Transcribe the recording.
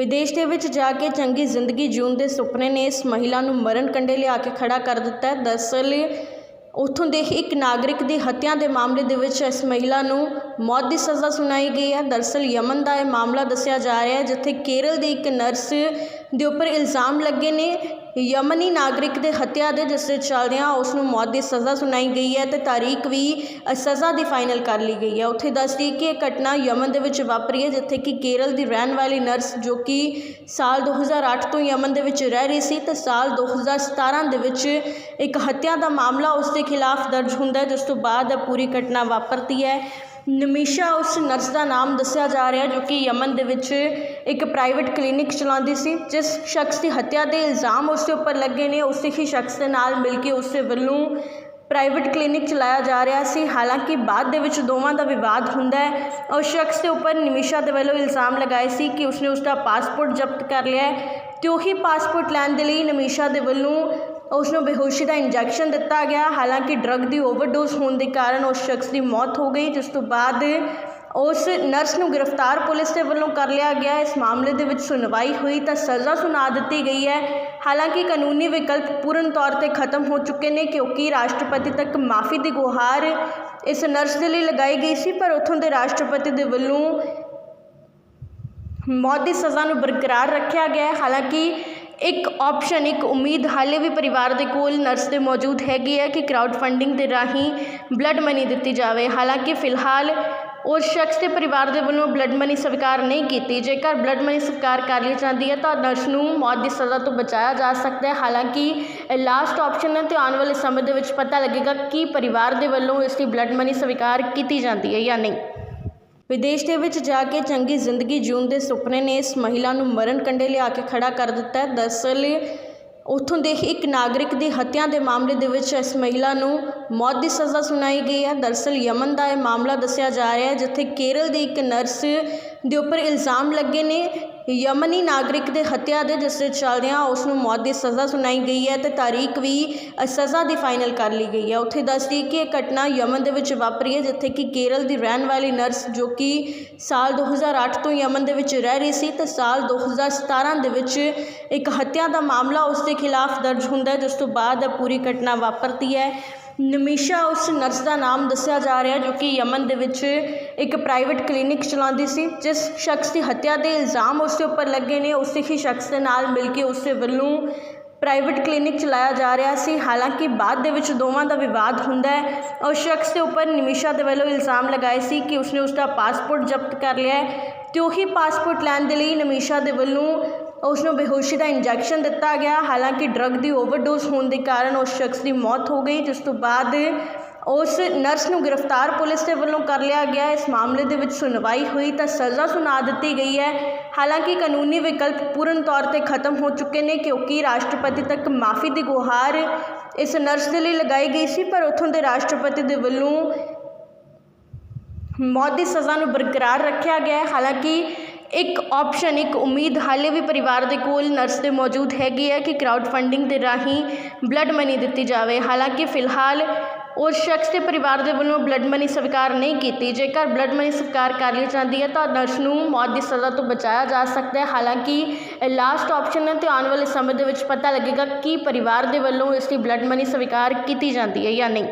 ਵਿਦੇਸ਼ ਦੇ ਵਿੱਚ ਜਾ ਕੇ ਚੰਗੀ ਜ਼ਿੰਦਗੀ ਜਿਉਣ ਦੇ ਸੁਪਨੇ ਨੇ ਇਸ ਮਹਿਲਾ ਨੂੰ ਮਰਨ ਕੰਢੇ ਲਿਆ ਕੇ ਖੜਾ ਕਰ ਦਿੱਤਾ ਹੈ। ਦਰਅਸਲ ਉੱਥੋਂ ਦੇ ਹੀ ਇੱਕ ਨਾਗਰਿਕ ਦੀ ਹੱਤਿਆ ਦੇ ਮਾਮਲੇ ਦੇ ਵਿੱਚ ਇਸ ਮਹਿਲਾ ਨੂੰ ਮੌਤ ਦੀ ਸਜ਼ਾ ਸੁਣਾਈ ਗਈ ਹੈ। ਦਰਅਸਲ ਯਮਨ ਦਾ ਇਹ ਮਾਮਲਾ ਦੱਸਿਆ ਜਾ ਰਿਹਾ ਹੈ, ਜਿੱਥੇ ਕੇਰਲ ਦੀ ਇੱਕ ਨਰਸ ਦੇ ਉੱਪਰ ਇਲਜ਼ਾਮ ਲੱਗੇ ਨੇ ਯਮਨੀ ਨਾਗਰਿਕ ਦੇ ਹੱਤਿਆ ਦੇ ਜਿਸ ਦੇ ਚੱਲਦਿਆਂ ਉਸ ਨੂੰ ਮੌਤ ਦੀ ਸਜ਼ਾ ਸੁਣਾਈ ਗਈ ਹੈ ਤੇ ਤਾਰੀਖ ਵੀ ਅ, ਸਜ਼ਾ ਦੀ ਫਾਈਨਲ ਕਰ ਲਈ ਗਈ ਹੈ। ਉੱਥੇ ਦੱਸਦੀ ਕਿ ਇਹ ਘਟਨਾ ਯਮਨ ਦੇ ਵਿੱਚ ਵਾਪਰੀ ਹੈ ਜਿੱਥੇ ਕਿ ਕੇਰਲ ਦੀ ਰਹਿਣ ਵਾਲੀ ਨਰਸ ਜੋ ਕਿ ਸਾਲ 2008 ਤੋਂ ਯਮਨ ਦੇ ਵਿੱਚ ਰਹਿ ਰਹੀ ਸੀ ਤੇ ਸਾਲ 2017 ਦੇ ਵਿੱਚ ਇੱਕ ਹੱਤਿਆ ਦਾ ਮਾਮਲਾ ਉਸ ਦੇ ਖਿਲਾਫ ਦਰਜ ਹੁੰਦਾ ਹੈ ਜਿਸ ਤੋਂ ਬਾਅਦ ਇਹ ਪੂਰੀ ਘਟਨਾ ਵਾਪਰਦੀ ਹੈ। ਨਮੀਸ਼ਾ ਉਸ ਨਰਸ ਦਾ ਨਾਮ ਦੱਸਿਆ ਜਾ ਰਿਹਾ ਜੋ ਕਿ ਯਮਨ ਦੇ ਵਿੱਚ ਇੱਕ ਪ੍ਰਾਈਵੇਟ ਕਲੀਨਿਕ ਚਲਾਉਂਦੀ ਸੀ, ਜਿਸ ਸ਼ਖਸ ਦੀ ਹੱਤਿਆ ਦੇ ਇਲਜ਼ਾਮ ਉਸ ਦੇ ਉੱਪਰ ਲੱਗੇ ਨੇ, ਉਸੇ ਹੀ ਸ਼ਖਸ ਦੇ ਨਾਲ ਮਿਲ ਕੇ ਉਸ ਦੇ ਵੱਲੋਂ ਪ੍ਰਾਈਵੇਟ ਕਲੀਨਿਕ ਚਲਾਇਆ ਜਾ ਰਿਹਾ ਸੀ। ਹਾਲਾਂਕਿ ਬਾਅਦ ਦੇ ਵਿੱਚ ਦੋਵਾਂ ਦਾ ਵਿਵਾਦ ਹੁੰਦਾ ਹੈ ਉਸ ਸ਼ਖਸ ਦੇ ਉੱਪਰ ਨਿਮਿਸ਼ਾ ਦੇ ਵੱਲੋਂ ਇਲਜ਼ਾਮ ਲਗਾਏ ਸੀ ਕਿ ਉਸਨੇ ਉਸਦਾ ਪਾਸਪੋਰਟ ਜ਼ਬਤ ਕਰ ਲਿਆ ਹੈ। ਤੇ ਉਹੀ ਪਾਸਪੋਰਟ ਲੈਣ ਦੇ ਲਈ ਨਿਮਿਸ਼ਾ ਦੇ ਵੱਲੋਂ ਉਸ ਨੂੰ ਬੇਹੋਸ਼ੀ ਦਾ ਇੰਜੈਕਸ਼ਨ ਦਿੱਤਾ ਗਿਆ। ਹਾਲਾਂਕਿ ਡਰੱਗ ਦੀ ਓਵਰਡੋਜ਼ ਹੋਣ ਦੇ ਕਾਰਨ ਉਸ ਸ਼ਖਸ ਦੀ ਮੌਤ ਹੋ ਗਈ, ਜਿਸ ਤੋਂ ਬਾਅਦ ਉਸ ਨਰਸ ਨੂੰ ਗ੍ਰਿਫਤਾਰ ਪੁਲਿਸ ਦੇ ਵੱਲੋਂ ਕਰ ਲਿਆ ਗਿਆ। ਇਸ ਮਾਮਲੇ ਦੇ ਵਿੱਚ ਸੁਣਵਾਈ ਹੋਈ ਤਾਂ ਸਜ਼ਾ ਸੁਣਾ ਦਿੱਤੀ ਗਈ ਹੈ। ਹਾਲਾਂਕਿ ਕਾਨੂੰਨੀ ਵਿਕਲਪ ਪੂਰਨ ਤੌਰ ਤੇ ਖਤਮ ਹੋ ਚੁੱਕੇ ਨੇ, ਕਿਉਂਕਿ ਰਾਸ਼ਟਰਪਤੀ ਤੱਕ ਮਾਫੀ ਦੀ ਗੁਹਾਰ ਇਸ ਨਰਸ ਦੇ ਲਈ ਲਗਾਈ ਗਈ ਸੀ, ਪਰ ਉੱਥੋਂ ਦੇ ਰਾਸ਼ਟਰਪਤੀ ਦੇ ਵੱਲੋਂ ਮੌਤ ਦੀ ਸਜ਼ਾ ਨੂੰ ਬਰਕਰਾਰ ਰੱਖਿਆ ਗਿਆ। ਹਾਲਾਂਕਿ ਇੱਕ ਆਪਸ਼ਨ ਇੱਕ ਉਮੀਦ ਹਾਲੇ ਵੀ ਪਰਿਵਾਰ ਦੇ ਕੋਲ ਨਰਸ ਦੇ ਮੌਜੂਦ ਹੈਗੀ ਹੈ ਕਿ ਕਰਾਊਡ ਫੰਡਿੰਗ ਦੇ ਰਾਹੀਂ ਬਲੱਡ ਮਨੀ ਦਿੱਤੀ ਜਾਵੇ। ਹਾਲਾਂਕਿ ਫਿਲਹਾਲ ਉਸ ਸ਼ਖਸ ਦੇ ਪਰਿਵਾਰ ਦੇ ਵੱਲੋਂ ਬਲੱਡ ਮਨੀ ਸਵੀਕਾਰ ਨਹੀਂ ਕੀਤੀ। ਜੇਕਰ ਬਲੱਡ ਮਨੀ ਸਵੀਕਾਰ ਕਰ ਲਈ ਜਾਂਦੀ ਹੈ ਤਾਂ ਨਰਸ ਨੂੰ ਮੌਤ ਦੀ ਸਜ਼ਾ ਤੋਂ ਬਚਾਇਆ ਜਾ ਸਕਦਾ ਹੈ। ਹਾਲਾਂਕਿ ਲਾਸਟ ਆਪਸ਼ਨ ਹੈ ਤੇ ਆਉਣ ਵਾਲੇ ਸਮੇਂ ਦੇ ਵਿੱਚ ਪਤਾ ਲੱਗੇਗਾ ਕਿ ਪਰਿਵਾਰ ਦੇ ਵੱਲੋਂ ਇਸ ਦੀ ਬਲੱਡ ਮਨੀ ਸਵੀਕਾਰ ਕੀਤੀ ਜਾਂਦੀ ਹੈ ਜਾਂ ਨਹੀਂ। ਵਿਦੇਸ਼ ਦੇ ਵਿੱਚ ਜਾ ਕੇ ਚੰਗੀ ਜ਼ਿੰਦਗੀ ਜਿਉਣ ਦੇ ਸੁਪਨੇ ਨੇ ਇਸ ਮਹਿਲਾ ਨੂੰ ਮਰਨ ਕੰਢੇ ਲਿਆ ਕੇ ਖੜਾ ਕਰ ਦਿੱਤਾ ਹੈ। ਦਰਅਸਲ ਉੱਥੋਂ ਦੇ ਹੀ ਇੱਕ ਨਾਗਰਿਕ ਦੀ ਹੱਤਿਆ ਦੇ ਮਾਮਲੇ ਦੇ ਵਿੱਚ ਇਸ ਮਹਿਲਾ ਨੂੰ ਮੌਤ ਦੀ ਸਜ਼ਾ ਸੁਣਾਈ ਗਈ ਹੈ। ਦਰਅਸਲ ਯਮਨ ਦਾ ਇਹ ਮਾਮਲਾ ਦੱਸਿਆ ਜਾ ਰਿਹਾ ਹੈ, ਜਿੱਥੇ ਕੇਰਲ ਦੀ ਇੱਕ ਨਰਸ ਦੇ ਉੱਪਰ ਇਲਜ਼ਾਮ ਲੱਗੇ ਨੇ ਯਮਨੀ ਨਾਗਰਿਕ ਦੇ ਹੱਤਿਆ ਦੇ ਜਿਸ ਦੇ ਚੱਲਦਿਆਂ ਉਸ ਨੂੰ ਮੌਤ ਦੀ ਸਜ਼ਾ ਸੁਣਾਈ ਗਈ ਹੈ ਤੇ ਤਾਰੀਖ ਵੀ ਸਜ਼ਾ ਦੀ ਫਾਈਨਲ ਕਰ ਲਈ ਗਈ ਹੈ। ਉੱਥੇ ਦੱਸਦੀ ਕਿ ਇਹ ਘਟਨਾ ਯਮਨ ਦੇ ਵਿੱਚ ਵਾਪਰੀ ਹੈ, ਜਿੱਥੇ ਕਿ ਕੇਰਲ ਦੀ ਰਹਿਣ ਵਾਲੀ ਨਰਸ ਜੋ ਕਿ ਸਾਲ 2008 ਤੋਂ ਯਮਨ ਦੇ ਵਿੱਚ ਰਹਿ ਰਹੀ ਸੀ ਤੇ ਸਾਲ 2017 ਦੇ ਵਿੱਚ ਇੱਕ ਹੱਤਿਆ ਦਾ ਮਾਮਲਾ ਉਸ ਦੇ ਖਿਲਾਫ ਦਰਜ ਹੁੰਦਾ ਹੈ, ਜਿਸ ਤੋਂ ਬਾਅਦ ਇਹ ਪੂਰੀ ਘਟਨਾ ਵਾਪਰਦੀ ਹੈ। ਨਮੀਸ਼ਾ ਉਸ ਨਰਸ ਦਾ ਨਾਮ ਦੱਸਿਆ ਜਾ ਰਿਹਾ ਜੋ ਕਿ ਯਮਨ ਦੇ ਵਿੱਚ ਇੱਕ ਪ੍ਰਾਈਵੇਟ ਕਲੀਨਿਕ ਚਲਾਉਂਦੀ ਸੀ, ਜਿਸ ਸ਼ਖਸ ਦੀ ਹੱਤਿਆ ਦੇ ਇਲਜ਼ਾਮ ਉਸ ਦੇ ਉੱਪਰ ਲੱਗੇ ਨੇ, ਉਸੇ ਹੀ ਸ਼ਖਸ ਦੇ ਨਾਲ ਮਿਲ ਕੇ ਉਸ ਦੇ ਵੱਲੋਂ ਪ੍ਰਾਈਵੇਟ ਕਲੀਨਿਕ ਚਲਾਇਆ ਜਾ ਰਿਹਾ ਸੀ। ਹਾਲਾਂਕਿ ਬਾਅਦ ਦੇ ਵਿੱਚ ਦੋਵਾਂ ਦਾ ਵਿਵਾਦ ਹੁੰਦਾ ਹੈ ਉਸ ਸ਼ਖਸ ਦੇ ਉੱਪਰ ਨਿਮਿਸ਼ਾ ਦੇ ਵੱਲੋਂ ਇਲਜ਼ਾਮ ਲਗਾਏ ਸੀ ਕਿ ਉਸਨੇ ਉਸਦਾ ਪਾਸਪੋਰਟ ਜ਼ਬਤ ਕਰ ਲਿਆ ਹੈ। ਤੇ ਉਹੀ ਪਾਸਪੋਰਟ ਲੈਣ ਦੇ ਲਈ ਨਿਮਿਸ਼ਾ ਦੇ ਵੱਲੋਂ ਉਸ ਨੂੰ ਬੇਹੋਸ਼ੀ ਦਾ ਇੰਜੈਕਸ਼ਨ ਦਿੱਤਾ ਗਿਆ। ਹਾਲਾਂਕਿ ਡਰੱਗ ਦੀ ਓਵਰਡੋਜ਼ ਹੋਣ ਦੇ ਕਾਰਨ ਉਸ ਸ਼ਖਸ ਦੀ ਮੌਤ ਹੋ ਗਈ, ਜਿਸ ਤੋਂ ਬਾਅਦ ਉਸ ਨਰਸ ਨੂੰ ਗ੍ਰਿਫਤਾਰ ਪੁਲਿਸ ਦੇ ਵੱਲੋਂ ਕਰ ਲਿਆ ਗਿਆ। ਇਸ ਮਾਮਲੇ ਦੇ ਵਿੱਚ ਸੁਣਵਾਈ ਹੋਈ ਤਾਂ ਸਜ਼ਾ ਸੁਣਾ ਦਿੱਤੀ ਗਈ ਹੈ। ਹਾਲਾਂਕਿ ਕਾਨੂੰਨੀ ਵਿਕਲਪ ਪੂਰਨ ਤੌਰ ਤੇ ਖਤਮ ਹੋ ਚੁੱਕੇ ਨੇ, ਕਿਉਂਕਿ ਰਾਸ਼ਟਰਪਤੀ ਤੱਕ ਮਾਫੀ ਦੀ ਗੁਹਾਰ ਇਸ ਨਰਸ ਦੇ ਲਈ ਲਗਾਈ ਗਈ ਸੀ, ਪਰ ਉੱਥੋਂ ਦੇ ਰਾਸ਼ਟਰਪਤੀ ਦੇ ਵੱਲੋਂ ਮੌਤ ਦੀ ਸਜ਼ਾ ਨੂੰ ਬਰਕਰਾਰ ਰੱਖਿਆ ਗਿਆ ਹਾਲਾਂਕਿ ਇੱਕ ਆਪਸ਼ਨ ਇੱਕ ਉਮੀਦ ਹਾਲੇ ਵੀ ਪਰਿਵਾਰ ਦੇ ਕੋਲ ਨਰਸ ਦੇ ਮੌਜੂਦ ਹੈਗੀ ਹੈ ਕਿ ਕਰਾਊਡ ਫੰਡਿੰਗ ਦੇ ਰਾਹੀਂ ਬਲੱਡ ਮਨੀ ਦਿੱਤੀ ਜਾਵੇ। ਹਾਲਾਂਕਿ ਫਿਲਹਾਲ ਉਸ ਸ਼ਖਸ ਦੇ ਪਰਿਵਾਰ ਦੇ ਵੱਲੋਂ ਬਲੱਡ ਮਨੀ ਸਵੀਕਾਰ ਨਹੀਂ ਕੀਤੀ। ਜੇਕਰ ਬਲੱਡ ਮਨੀ ਸਵੀਕਾਰ ਕਰ ਲਈ ਜਾਂਦੀ ਹੈ ਤਾਂ ਨਰਸ ਨੂੰ ਮੌਤ ਦੀ ਸਜ਼ਾ ਤੋਂ ਬਚਾਇਆ ਜਾ ਸਕਦਾ ਹੈ। ਹਾਲਾਂਕਿ ਲਾਸਟ ਆਪਸ਼ਨ ਹੈ ਤੇ ਆਉਣ ਵਾਲੇ ਸਮੇਂ ਦੇ ਵਿੱਚ ਪਤਾ ਲੱਗੇਗਾ ਕਿ ਪਰਿਵਾਰ ਦੇ ਵੱਲੋਂ ਇਸ ਦੀ ਬਲੱਡ ਮਨੀ ਸਵੀਕਾਰ ਕੀਤੀ ਜਾਂਦੀ ਹੈ ਜਾਂ ਨਹੀਂ।